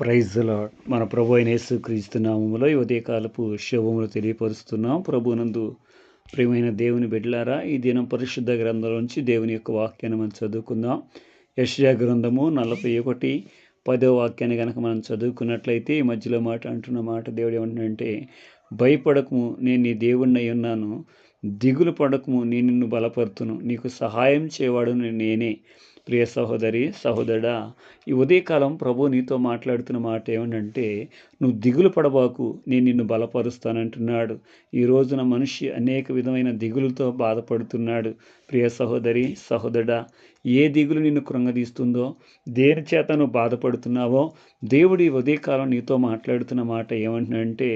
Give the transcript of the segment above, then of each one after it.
Praise lord మన ప్రభు అయిన యేసుక్రీస్తు నామములో ఈ ఉదయకాలపు శుభములు తెలియపరుస్తున్నాం. ప్రభునందు ప్రియమైన దేవుని బిడ్డలారా ఈ దినం పరిశుద్ధ గ్రంథంలోంచి దేవుని యొక్క వాక్యాన్ని మనం చదువుకుందాం. యశ్యా గ్రంథము నలభై ఒకటి పదో వాక్యాన్ని కనుక మనం చదువుకున్నట్లయితే ఈ మధ్యలో మాట అంటున్న మాట దేవుడు ఏమంటుందంటే భయపడకము నేను నీ దేవుణ్ణి ఉన్నాను. దిగులు పడకము నేను నిన్ను బలపరుతును. నీకు సహాయం చేయవాడు నేనే. ప్రియ సహోదరి సహోదరుడా ఈ ఉదయకాలం ప్రభు నీతో మాట్లాడుతున్న మాట ఏమంటే నువ్వు దిగులు పడబాకు నేను నిన్ను బలపరుస్తానంటున్నాడు. ఈ రోజున మనిషి అనేక విధమైన దిగులతో బాధపడుతున్నాడు. ప్రియ సహోదరి సహోదరుడా ఏ దిగులు నిన్ను కృంగదీస్తుందో దేని చేత నువ్వు బాధపడుతున్నావో దేవుడు ఈ ఉదయకాలం నీతో మాట్లాడుతున్న మాట ఏమంటున్నాడంటే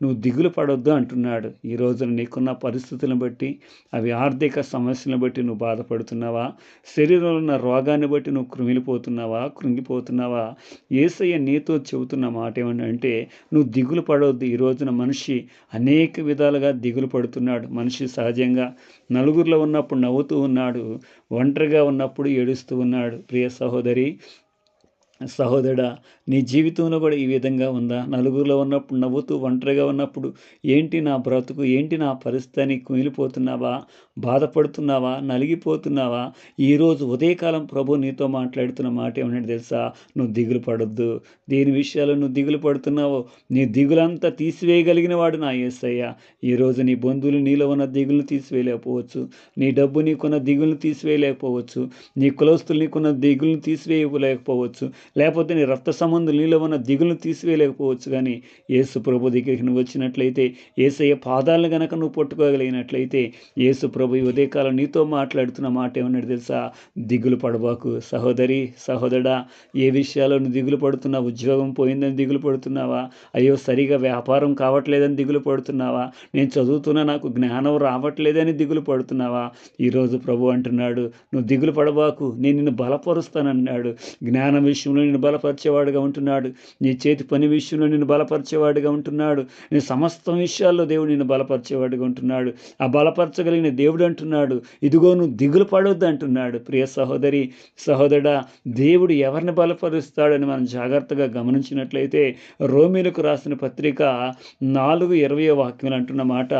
నువ్వు దిగులు పడొద్దు అంటున్నాడు. ఈ రోజున నీకున్న పరిస్థితులను బట్టి అవి ఆర్థిక సమస్యలను బట్టి నువ్వు బాధపడుతున్నావా? శరీరంలో ఉన్న రోగాన్ని బట్టి నువ్వు కృమిలిపోతున్నావా కృంగిపోతున్నావా? ఏసయ్య నీతో చెబుతున్న మాట ఏమంటే నువ్వు దిగులు పడవద్దు. ఈ రోజున మనిషి అనేక విధాలుగా దిగులు పడుతున్నాడు. మనిషి సహజంగా నలుగురిలో ఉన్నప్పుడు నవ్వుతూ ఉన్నాడు. ఒంటరిగా ఉన్నప్పుడు ఏడుస్తూ ఉన్నాడు. ప్రియ సహోదరి సహోదరుడా నీ జీవితంలో కూడా ఈ విధంగా ఉందా? నలుగురిలో ఉన్నప్పుడు నవ్వుతూ ఒంటరిగా ఉన్నప్పుడు ఏంటి నా బ్రతుకు? ఏంటి నా పరిస్థితి? కుమిలిపోతున్నావా బాధపడుతున్నావా? నలిగిపోతున్నావా? ఈరోజు ఉదయకాలం ప్రభు నీతో మాట్లాడుతున్న మాట ఏమన్నా తెలుసా? నువ్వు దిగులు పడొద్దు. దేని విషయాలు నువ్వు దిగులు పడుతున్నావో నీ దిగులంతా తీసివేయగలిగిన వాడు నా ఏసయ్య ఈరోజు నీ బంధువులు నీలో ఉన్న దిగులు తీసివేయలేకపోవచ్చు. నీ డబ్బు నీకున్న దిగులు తీసివేయలేకపోవచ్చు. నీ కులస్తులు నీకున్న దిగులను తీసివేయలేకపోవచ్చు. లేకపోతే నీ రక్త సంబంధం నీలో ఉన్న దిగులను తీసివేయలేకపోవచ్చు. కానీ యేసు ప్రభు దగ్గరికి నువ్వు వచ్చినట్లయితే ఏసయ్య పాదాలను గనక నువ్వు పట్టుకోగలిగినట్లయితే యేసు ప్రభు ఈ ఉదయకాలం నీతో మాట్లాడుతున్న మాట ఏమన్నాడు తెలుసా? దిగులు పడబాకు సహోదరి సహోదరా ఏ విషయాల్లో నువ్వు దిగులు పడుతున్నావు? ఉద్యోగం పోయిందని దిగులు పడుతున్నావా? అయ్యో సరిగా వ్యాపారం కావట్లేదని దిగులు పడుతున్నావా? నేను చదువుతున్నా నాకు జ్ఞానం రావట్లేదని దిగులు పడుతున్నావా? ఈరోజు ప్రభు అంటున్నాడు నువ్వు దిగులు పడబాకు నేను నిన్ను బలపరుస్తానన్నాడు. జ్ఞానం విషయంలో నిన్ను బలపరిచేవాడుగా ఉంటున్నాడు. నీ చేతి పని విషయంలో నిన్ను బలపరిచేవాడుగా ఉంటున్నాడు. నీ సమస్త విషయాల్లో దేవుడు నిన్ను బలపరిచేవాడుగా ఉంటున్నాడు. ఆ బలపరచగలిగిన దేవుడు అంటున్నాడు. ఇదిగో నువ్వు దిగులు పడొద్దు అంటున్నాడు. ప్రియ సహోదరి సహోదరా దేవుడు ఎవరిని బలపరుస్తాడని మనం జాగ్రత్తగా గమనించినట్లయితే రోమిలకు రాసిన పత్రిక నాలుగు ఇరవై వాక్యం అంటున్న మాట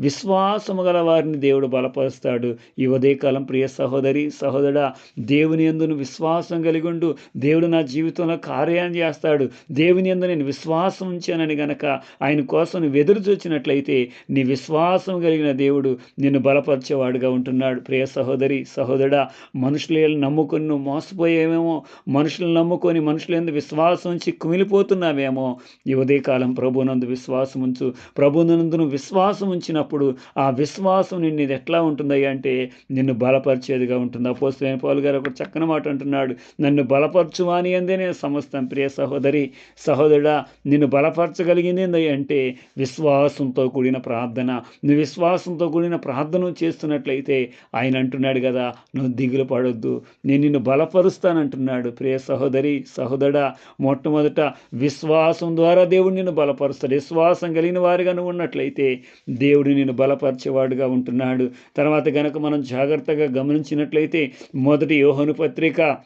విశ్వాసము గల వారిని దేవుడు బలపరుస్తాడు. ఈ ఉదయకాలం ప్రియ సహోదరి సహోదరా దేవుని ఎందును విశ్వాసం కలిగి ఉండు. దేవుడు నా జీవితంలో కార్యాన్ని చేస్తాడు. దేవుని ఎందు నేను విశ్వాసం ఉంచానని గనక ఆయన కోసం నువ్వు ఎదురు చూచినట్లయితే నీ విశ్వాసం కలిగిన దేవుడు నిన్ను బలపరిచేవాడుగా ఉంటున్నాడు. ప్రియ సహోదరి సహోదరుడా మనుషులు నమ్ముకొని నువ్వు మోసపోయేమేమో మనుషులను నమ్ముకొని మనుషుల ఎందు విశ్వాసం ఉంచి కుమిలిపోతున్నావేమో? ఈ ఉదయకాలం ప్రభునందు విశ్వాసం ఉంచు. ప్రభునందును విశ్వాసం ఉంచినప్పుడు ఆ విశ్వాసం నిన్ను ఇది ఎట్లా ఉంటుంది అంటే నిన్ను బలపరిచేదిగా ఉంటుంది. అపోస్తులైన పాలు గారు ఒక చక్కని మాట అంటున్నాడు. నన్ను బలపరచువాని అని నేను సమస్తం ప్రియ సహోదరి సహోదరుడా నిన్ను బలపరచగలిగింది అంటే విశ్వాసంతో కూడిన ప్రార్థన. నువ్వు విశ్వాసంతో కూడిన ప్రార్థన చేస్తున్నట్లయితే ఆయన అంటున్నాడు కదా నువ్వు దిగులు పడొద్దు. నేను నిన్ను బలపరుస్తానంటున్నాడు. ప్రియ సహోదరి సహోదరా మొట్టమొదట విశ్వాసం ద్వారా దేవుడు నిన్ను బలపరుస్తాడు. విశ్వాసం కలిగిన వారిగా నువ్వు ఉన్నట్లయితే దేవుడు నిన్ను బలపరిచేవాడుగా ఉంటున్నాడు. తర్వాత గనక మనం జాగ్రత్తగా గమనించినట్లయితే మొదటి యోహను పత్రిక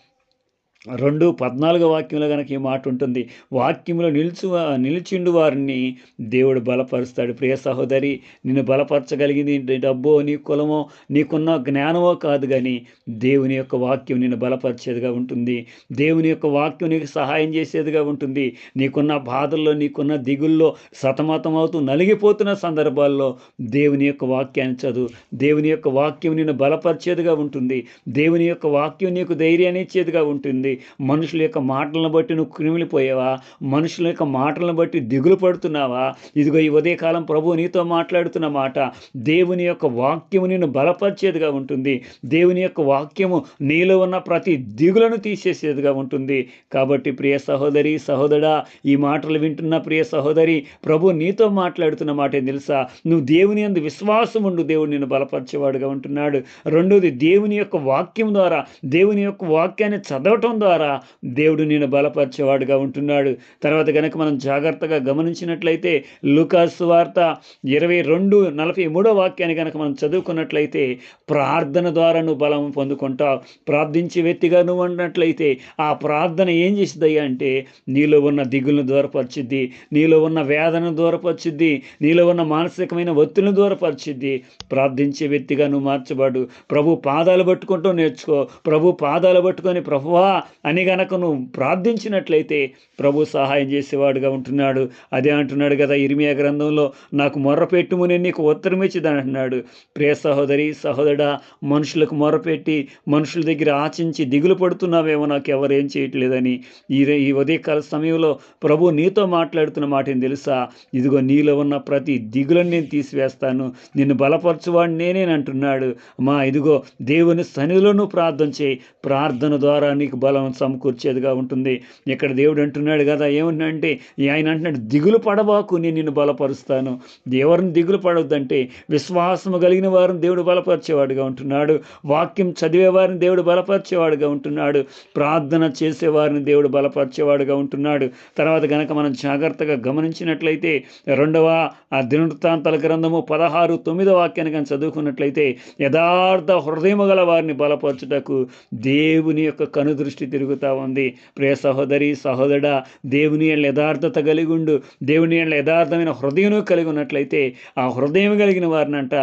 రెండు పద్నాలుగు వాక్యంలో కనుక ఈ మాట ఉంటుంది. వాక్యంలో నిలుచు నిలిచిండు వారిని దేవుడు బలపరుస్తాడు. ప్రియ సహోదరి నిన్ను బలపరచగలిగింది డబ్బో నీ కులమో నీకున్న జ్ఞానమో కాదు కానీ దేవుని యొక్క వాక్యం నిన్ను బలపరిచేదిగా ఉంటుంది. దేవుని యొక్క వాక్యం నీకు సహాయం చేసేదిగా ఉంటుంది. నీకున్న బాధల్లో నీకున్న దిగుల్లో సతమతం అవుతూ నలిగిపోతున్న సందర్భాల్లో దేవుని యొక్క వాక్యాన్ని చదువు. దేవుని యొక్క వాక్యం నిన్ను బలపరిచేదిగా ఉంటుంది. దేవుని యొక్క వాక్యం నీకు ధైర్యాన్ని ఇచ్చేదిగా ఉంటుంది. మనుషుల యొక్క మాటలను బట్టి నువ్వు క్రిమిలిపోయావా? మనుషుల యొక్క మాటలను బట్టి దిగులు పడుతున్నావా? ఇదిగో ఈ ఉదయకాలం ప్రభు నీతో మాట్లాడుతున్న మాట దేవుని యొక్క వాక్యము నేను బలపరిచేదిగా ఉంటుంది. దేవుని యొక్క వాక్యము నీలో ఉన్న ప్రతి దిగులను తీసేసేదిగా ఉంటుంది. కాబట్టి ప్రియ సహోదరి సహోదరా ఈ మాటలు వింటున్న ప్రియ సహోదరి ప్రభు నీతో మాట్లాడుతున్న మాట తెలుసా? నువ్వు దేవుని అందు విశ్వాసం ఉండు దేవుడు నేను బలపరిచేవాడుగా ఉంటున్నాడు. రెండోది దేవుని యొక్క వాక్యం ద్వారా దేవుని యొక్క వాక్యాన్ని చదవటం ద్వారా దేవుడు నేను బలపరిచేవాడుగా ఉంటున్నాడు. తర్వాత కనుక మనం జాగ్రత్తగా గమనించినట్లయితే లుకాస్ వార్త ఇరవై రెండు నలభై మూడో వాక్యాన్ని కనుక మనం చదువుకున్నట్లయితే ప్రార్థన ద్వారా నువ్వు బలం పొందుకుంటావు. ప్రార్థించే వ్యక్తిగా నువ్వు అన్నట్లయితే ఆ ప్రార్థన ఏం చేసిద్దయ్యా అంటే నీలో ఉన్న దిగులను దూరపరిచిద్ది నీలో ఉన్న వేదనను దూరపరిచిద్ది నీలో ఉన్న మానసికమైన ఒత్తిడిని దూరపరిచిద్ది. ప్రార్థించే వ్యక్తిగా నువ్వు మార్చబడు. ప్రభు పాదాలు పట్టుకుంటూ నేర్చుకో. ప్రభు పాదాలు పట్టుకొని ప్రభువా అని గనక నువ్వు ప్రార్థించినట్లయితే ప్రభు సహాయం చేసేవాడుగా ఉంటున్నాడు. అదే అంటున్నాడు కదా ఇరిమియా గ్రంథంలో నాకు మొర్రపెట్టుము నేను నీకు ఉత్తరం అంటున్నాడు. ప్రియ సహోదరి సహోదరుడా మనుషులకు మొరపెట్టి మనుషుల దగ్గర ఆచించి దిగులు పడుతున్నావేమో నాకు ఎవరేం చేయట్లేదని. ఈ ఈ ఉదయకాల సమయంలో ప్రభు నీతో మాట్లాడుతున్న మాట ఏం తెలుసా? ఇదిగో నీలో ఉన్న ప్రతి దిగులను నేను తీసివేస్తాను. నిన్ను బలపరచువాడు నేనేనంటున్నాడు మా ఇదిగో దేవుని సన్నిధిలోనూ ప్రార్థన చేయి. ప్రార్థన ద్వారా నీకు బలం సమకూర్చేదిగా ఉంటుంది. ఇక్కడ దేవుడు అంటున్నాడు కదా ఏమంటే ఆయన అంటున్నాడు దిగులు పడబాకు నేను నిన్ను బలపరుస్తాను. ఎవరిని దిగులు పడవద్దంటే విశ్వాసము కలిగిన వారిని దేవుడు బలపరిచేవాడుగా ఉంటున్నాడు. వాక్యం చదివేవారిని దేవుడు బలపరిచేవాడుగా ఉంటున్నాడు. ప్రార్థన చేసేవారిని దేవుడు బలపరిచేవాడుగా ఉంటున్నాడు. తర్వాత కనుక మనం జాగ్రత్తగా గమనించినట్లయితే రెండవ ఆ దినవృత్తాంతాల గ్రంథము పదహారు తొమ్మిదో వాక్యాన్ని కానీ చదువుకున్నట్లయితే యథార్థ హృదయము గల వారిని బలపరచుటకు దేవుని యొక్క కనుదృష్టి తిరుగుతూ ఉంది. ప్రియ సహోదరి సహోదరుడ దేవుని యొక్క యథార్థత కలిగి ఉండు దేవుని యొక్క యథార్థమైన హృదయం కలిగి ఉన్నట్లయితే ఆ హృదయం కలిగిన వారినంట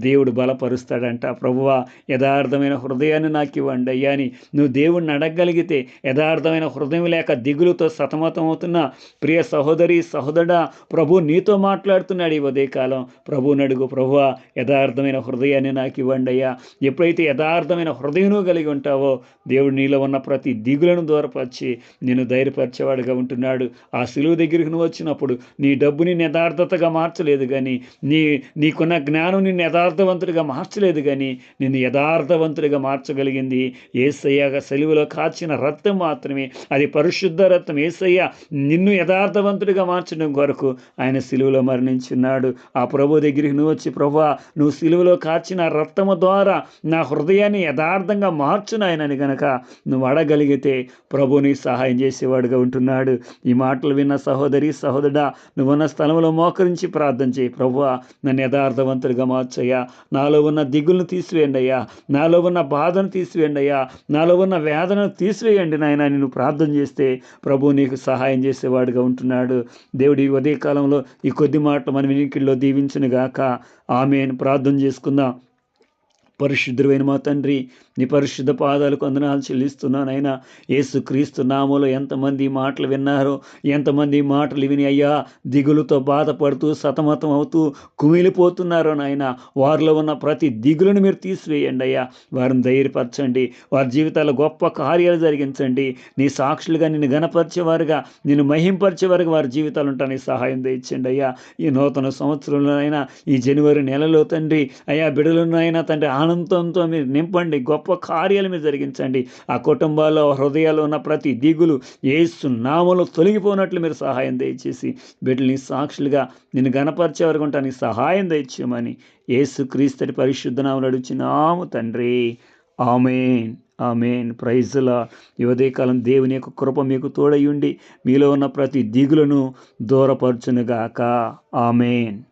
దేవుడు బలపరుస్తాడంట. ప్రభువా యథార్థమైన హృదయాన్ని నాకు ఇవ్వండి అయ్యా అని నువ్వు దేవుణ్ణి అడగగలిగితే యథార్థమైన హృదయం లేక దిగులుతో సతమతమవుతున్న ప్రియ సహోదరి సహోదరుడా ప్రభు నీతో మాట్లాడుతున్నాడు ఈ ఉదయకాలం ప్రభు నడుగు ప్రభువా యథార్థమైన హృదయాన్ని నాకు ఇవ్వండి అయ్యా. ఎప్పుడైతే యథార్థమైన హృదయం కలిగి ఉంటావో దేవుడు నీలో ఉన్న ప్రతి దిగులను దూరపరిచి నేను ధైర్యపరిచేవాడుగా ఉంటున్నాడు. ఆ సులువు దగ్గరికి నువ్వు వచ్చినప్పుడు నీ డబ్బుని యథార్థతగా మార్చలేదు కానీ నీ నీకున్న జ్ఞానం నిన్ను యథార్థవంతుడిగా మార్చలేదు కానీ నిన్ను యథార్థవంతుడిగా మార్చగలిగింది ఏసయ్యగా సెలువులో కాచిన రక్తం మాత్రమే. అది పరిశుద్ధ రక్తం. ఏసయ్య నిన్ను యథార్థవంతుడిగా మార్చడం కొరకు ఆయన సిలువలో మరణించున్నాడు. ఆ ప్రభు దగ్గరికి నువ్వు వచ్చి ప్రభా నువ్వు సిలువలో కాచిన రక్తము ద్వారా నా హృదయాన్ని యథార్థంగా మార్చునాయనని గనక నువ్వు అడగలిగితే ప్రభుని సహాయం చేసేవాడుగా ఉంటున్నాడు. ఈ మాటలు విన్న సహోదరి సహోదరుడా నువ్వున్న స్థలంలో మోకరించి ప్రార్థన చేయి. ప్రభు నన్ను యథార్థవంతుడిగా మార్చయ్యా. నాలో ఉన్న దిగులను తీసివేయండి అయ్యా. నాలో ఉన్న బాధను తీసివేయండి అయ్యా. నాలో ఉన్న వేదనను తీసివేయండి నాయన. నేను ప్రార్థన చేస్తే ప్రభు నీకు సహాయం చేసేవాడుగా ఉంటున్నాడు. దేవుడి ఉదయ కాలంలో ఈ కొద్ది మాటలు మన వినికిల్లో దీవించును గాక ఆమెను. ప్రార్థన చేసుకుందాం. పరిశుద్ధుడైన మా తండ్రి నీ పరిశుద్ధ పాదాలకు వందనాలు చెల్లిస్తున్నాను యేసుక్రీస్తు నామలో ఎంతమంది మాటలు విన్నారో ఎంతమంది మాటలు విని అయ్యా దిగులుతో బాధపడుతూ సతమతం అవుతూ కుమిలిపోతున్నారో నాయన. వారిలో ఉన్న ప్రతి దిగులను మీరు తీసివేయండి అయ్యా. వారిని ధైర్యపరచండి. వారి జీవితాల్లో గొప్ప కార్యాలు జరిగించండి. నీ సాక్షులుగా నిన్ను గణపరిచేవారుగా నిన్ను మహింపరిచేవారుగా వారి జీవితాలు ఉంటానికి సహాయం తెచ్చండి అయ్యా. ఈ నూతన సంవత్సరంలోనైనా ఈ జనవరి నెలలో తండ్రి అయ్యా బిడలను తండ్రి ఆనందంతో మీరు నింపండి. గొప్ప గొప్ప కార్యాలు మీరు జరిగించండి. ఆ కుటుంబాల్లో హృదయాల్లో ఉన్న ప్రతి దిగులు ఏసు నామలో తొలగిపోనట్లు మీరు సహాయం దయచేసి బిడ్డల్ని సాక్షులుగా నేను గణపరిచే వరకు ఉంటానికి సహాయం దయచేయమని ఏసు క్రీస్తుడి పరిశుద్ధ నామలు అడుగుచున్నాము తండ్రి. ఆమెన్. ఆమెన్. ప్రైజుల యువదయకాలం దేవుని యొక్క కృప మీకు తోడయుండి మీలో ఉన్న ప్రతి దిగులను దూరపరచునుగాక. ఆమెన్.